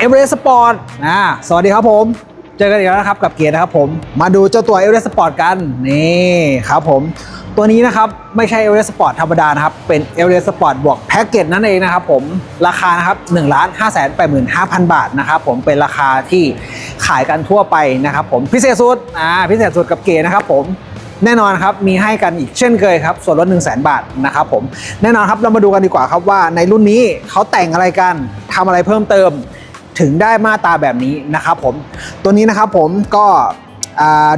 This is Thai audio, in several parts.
เอเวอเรสต์สปอร์ตอ่าสวัสดีครับผม เจอกันอีกแล้วนะครับกับเกียรตินะครับผมมาดูเจ้าตัวเอเวอเรสต์สปอร์ตกัน นี่ครับผม ตัวนี้นะครับ ไม่ใช่เอเวอเรสต์สปอร์ตธรรมดานะครับ เป็นเอเวอเรสต์สปอร์ตบวกแพ็กเกจนั่นเองนะครับผมราคานะครับ1นึ่งล้านห้าแสนแปดหมื่นห้าพันบาทนะครับผมเป็นราคาที่ขายกันทั่วไปนะครับผมพิเศษสุดอ่าพิเศษสุดกับเกียรตินะครับผมแน่นอนครับมีให้กันอีกเช่นเคยครับส่วนลด 1 0 0 0 0แบาทนะครับผมแน่นอนครับเรามาดูกันดีกว่าครับว่าในรุ่นนี้เขาแต่งอะไรกันทำอะไรเพิ่มเติม ถึงได้มาตาแบบนี้นะครับผม ตัวนี้นะครับผมก็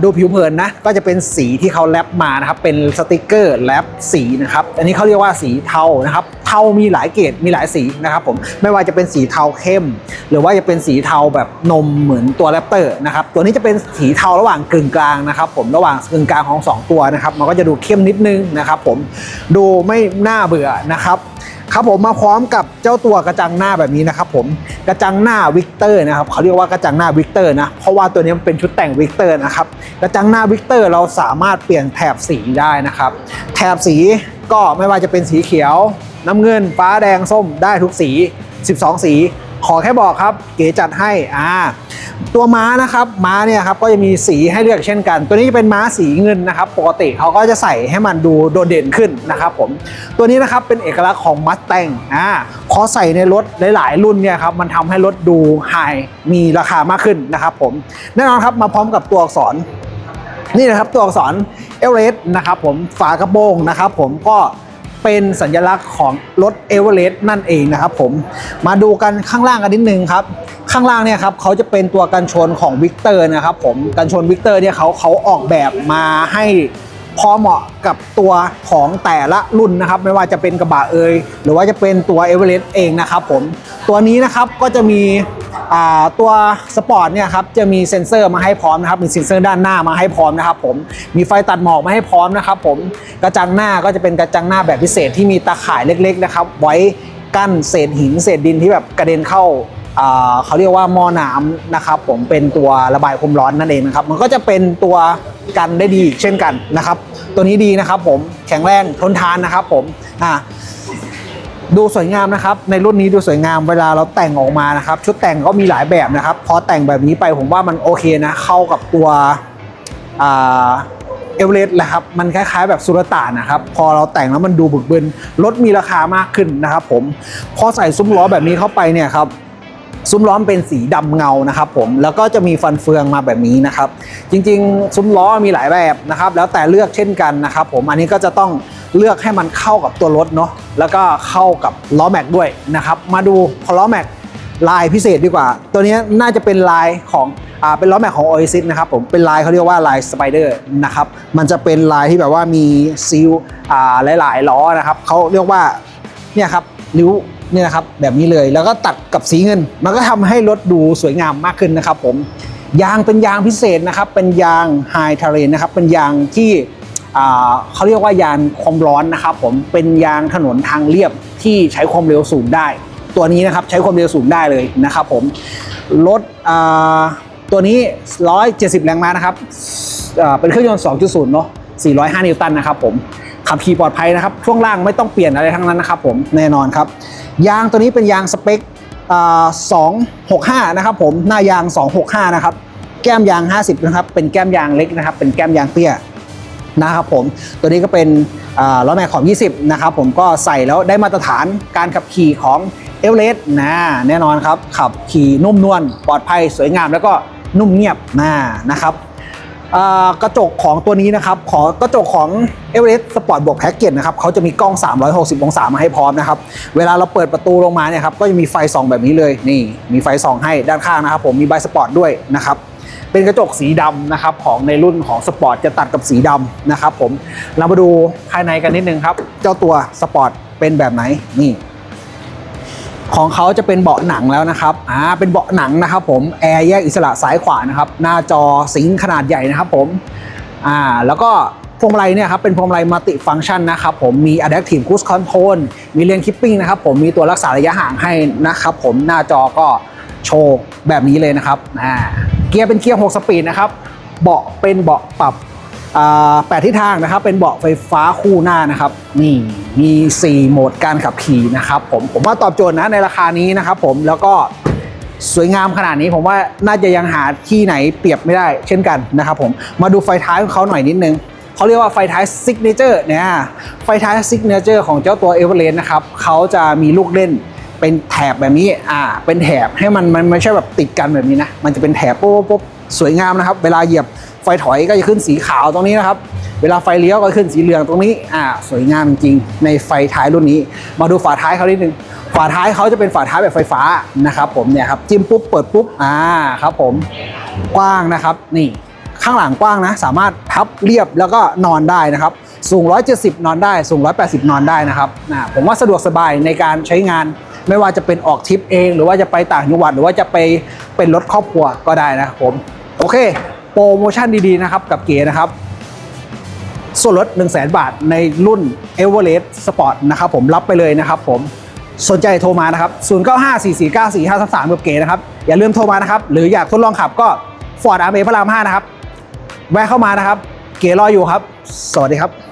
ดูผิวเผินนะ ก็จะเป็นสีที่เขาแรปมานะครับ เป็นสติกเกอร์แรปสีนะครับ อันนี้เขาเรียกว่าสีเทานะครับ เทามีหลายเกรดมีหลายสีนะครับผม ไม่ว่าจะเป็นสีเทาเข้ม หรือว่าจะเป็นสีเทาแบบนมเหมือนตัวแรปเตอร์นะครับ ตัวนี้จะเป็นสีเทาระหว่างกึ่งกลางนะครับ ผม ระหว่างกึ่งกลางของสองตัวนะครับ มันก็จะดูเข้มนิดนึงนะครับ ผม ดูไม่น่าเบื่อนะครับ ครับผมมาพร้อมกับเจ้าตัวกระจังหน้าแบบนี้นะครับผมกระจังหน้าวิกเตอร์นะครับเขาเรียกว่ากระจังหน้าวิกเตอร์นะเพราะว่าตัวนี้มันเป็นชุดแต่งวิกเตอร์นะครับกระจังหน้าวิกเตอร์เราสามารถเปลี่ยนแถบสีได้นะครับ แถบสีก็ไม่ว่าจะเป็นสีเขียว น้ำเงิน ฟ้าแดงส้มได้ทุกสี 12 สี ขอแค่บอกครับ เก๋จัดให้อ่า ตัวม้านะครับม้าเนี่ยครับก็จะมีสีให้เลือกเช่นกัน ตัวนี้จะเป็นม้าสีเงินนะครับ ปกติเขาก็จะใส่ให้มันดูโดดเด่นขึ้นนะครับผมตัวนี้นะครับเป็นเอกลักษณ์ของมัสแตงอ่าพอใส่ในรถหลาย ๆ รุ่นเนี่ยครับมันทำให้รถดูไฮมีราคามากขึ้นนะครับผมแน่นอนครับมาพร้อมกับตัวอักษรนี่นะครับตัวอักษรเอเวอเรสต์นะครับผมฝากระโปรงนะครับผมก็เป็นสัญลักษณ์ของรถเอเวอเรสต์นั่นเองนะครับผมมาดูกันข้างล่างกันนิดนึงครับ ข้างล่างเนี่ยครับเขาจะเป็นตัวกันชนของวิกเตอร์นะครับผมกันชนวิกเตอร์เนี่ยเขาเขาออกแบบมาให้พอเหมาะกับตัวของแต่ละรุ่นนะครับ ไม่ว่าจะเป็นกระบะเอยหรือว่าจะเป็นตัวเอเวอเรสต์เองนะครับผมตัวนี้นะครับก็จะมีอ่าตัวสปอร์ตเนี่ยครับจะมีเซ็นเซอร์มาให้พร้อมนะครับมีเซ็นเซอร์ด้านหน้ามาให้พร้อมนะครับผมมีไฟตัดหมอกมาให้พร้อมนะครับผมกระจังหน้าก็จะเป็นกระจังหน้าแบบพิเศษที่มีตาข่ายเล็กๆนะครับไว้กั้นเศษหินเศษดินที่แบบกระเด็นเข้า เขาเรียกว่าหม้อน้ำนะครับ ผมเป็นตัวระบายความร้อนนั่นเองนะครับ มันก็จะเป็นตัวกันได้ดีเช่นกันนะครับ ตัวนี้ดีนะครับ ผมแข็งแรงทนทานนะครับ ผมอ่าดูสวยงามนะครับ ในรุ่นนี้ดูสวยงามเวลาเราแต่งออกมานะครับ ชุดแต่งก็มีหลายแบบนะครับ พอแต่งแบบนี้ไปผมว่ามันโอเคนะ เข้ากับตัวเอเวอเรสต์แหละครับมันคล้ายๆ แบบสุรต่านนะครับ พอเราแต่งแล้วมันดูบึกบึนรถมีราคามากขึ้นนะครับ ผมพอใส่ซุ้มล้อแบบนี้เข้าไปเนี่ยครับ ซุ้มล้อมเป็นสีดำเงานะครับผมแล้วก็จะมีฟันเฟืองมาแบบนี้นะครับ จริงๆ ซุ้มล้อมีหลายแบบนะครับ แล้วแต่เลือกเช่นกันนะครับ ผมอันนี้ก็จะต้องเลือกให้มันเข้ากับตัวรถเนาะแล้วก็เข้ากับล้อแม็กด้วยนะครับ มาดูพอล้อแม็กลายพิเศษดีกว่า ตัวนี้น่าจะเป็นลายของอ่าเป็นล้อแม็กของ Oasis นะครับผมเป็นลายเขาเรียกว่าลายสไปเดอร์นะครับมันจะเป็นลายที่แบบว่ามีซีลอ่าหลายๆล้อนะครับเขาเรียกว่าเนี่ยครับริ้ว เนี่ยนะครับแบบนี้เลยแล้วก็ตัดกับสีเงิน มันก็ทำให้รถดูสวยงามมากขึ้นนะครับผมยางเป็นยางพิเศษนะครับ เป็นยางไฮท r เรนนะครับ เป็นยางที่เขาเรียกว่ายางความร้อนนะครับ ผมเป็นยางถนนทางเรียบที่ใช้ความเร็วสูงได้ ตัวนี้นะครับใช้ความเร็วสูงได้เลยนะครับ ผมรถตัวนี้ 170 แรงม้านะครับเป็นเครื่องยนต์ 2.0 เนาะ405 นิวตันนะครับผม ขับขี่ปลอดภัยนะครับ ช่วงล่างไม่ต้องเปลี่ยนอะไรทั้งนั้นนะครับผมแน่นอนครับ ยางตัวนี้เป็นยางสเปคอ่า265 นะครับผมหน้ายาง 265 นะครับ แก้มยาง 50 นะครับ เป็นแก้มยางเล็กนะครับ เป็นแก้มยางเตี้ยนะครับผม ตัวนี้ก็เป็นล้อแม็กขอบ 20 นะครับผมก็ใส่แล้วได้มาตรฐานการขับขี่ของเอเวอเรสต์นะแน่นอนครับ ขับขี่นุ่มนวลปลอดภัยสวยงามแล้วก็นุ่มเงียบนะนะครับ กระจกของตัวนี้นะครับ ขอกระจกของ e v e r e s t Sport บวกแพ็กเกจนะครับเขาจะมีกล้อง 360 องศามาให้พร้อมนะครับ เวลาเราเปิดประตูลงมาเนี่ยครับ ก็จะมีไฟส่องแบบนี้เลย นี่ มีไฟส่องให้ด้านข้างนะครับ ผม มีใบสปอร์ตด้วยนะครับ เป็นกระจกสีดำนะครับ ของในรุ่นของสปอร์ตจะตัดกับสีดำนะครับผม เรามาดูภายในกันนิดนึงครับ เจ้าตัวสปอร์ตเป็นแบบไหน นี่ ของเขาจะเป็นเบาะหนังแล้วนะครับอ่าเป็นเบาะหนังนะครับ ผมแอร์แยกอิสระซ้ายขวานะครับ หน้าจอสิงขนาดใหญ่นะครับ ผมอ่าแล้วก็พวงมาลัยเนี่ยครับเป็นพวงมาลัยมัลติฟังก์ชันนะครับผมมี Adaptive Cruise Control มีเลนคิปปิ้งนะครับผมมีตัวรักษาระยะห่างให้นะครับผมหน้าจอก็โชว์แบบนี้เลยนะครับอ่าเกียร์เป็นเกียร์ 6 สปีดนะครับเบาะเป็นเบาะปรับ แปดทิศทางนะครับ เป็นเบาะไฟฟ้าคู่หน้านะครับ นี่มี 4 โหมดการขับขี่นะครับผมผมว่าตอบโจทย์นะในราคานี้นะครับผมแล้วก็สวยงามขนาดนี้ผมว่าน่าจะยังหาที่ไหนเปรียบไม่ได้เช่นกันนะครับผมมาดูไฟท้ายของเขาหน่อยนิดนึงเขาเรียกว่าไฟท้ายซิกเนเจอร์เนี่ยไฟท้ายซิกเนเจอร์ของเจ้าตัวเอเวอเรสต์นะครับเขาจะมีลูกเล่นเป็นแถบแบบนี้อ่าเป็นแถบให้มันมันไม่ใช่แบบติดกันแบบนี้นะมันจะเป็นแถบปุ๊บปุ๊บปุ๊บสวยงามนะครับ เวลาเหยียบ ไฟถอยก็จะขึ้นสีขาวตรงนี้นะครับ เวลาไฟเลี้ยวก็ขึ้นสีเหลืองตรงนี้อ่าสวยงามจริงในไฟท้ายรุ่นนี้ มาดูฝาท้ายเขานิดนึงฝาท้ายเขาจะเป็นฝาท้ายแบบไฟฟ้านะครับ ผมเนี่ยครับจิ้มปุ๊บเปิดปุ๊บอ่าครับผมกว้างนะครับ นี่ข้างหลังกว้างนะ สามารถพับเรียบแล้วก็นอนได้นะครับสูง 170 นอนได้ สูง 180 นอนได้นะครับอ่าผมว่าสะดวกสบายในการใช้งาน ไม่ว่าจะเป็นออกทริปเอง หรือว่าจะไปต่างจังหวัด หรือว่าจะไปเป็นรถครอบครัวก็ได้นะครับผม โอเค โปรโมชั่นดีๆนะครับกับเก๋นะครับ ส่วนลด 1 0 0 0 0แบาทในรุ่น e v e r e s t Sport นะครับผมรับไปเลยนะครับผมสนใจโทรมานะครับ 0954494533กับเก๋นะครับ อย่าลืมโทรมานะครับ หรืออยากทดลองขับก็ Ford r m a พระราม 5 นะครับ แวะเข้ามานะครับ เก๋รออยู่ครับ สวัสดีครับ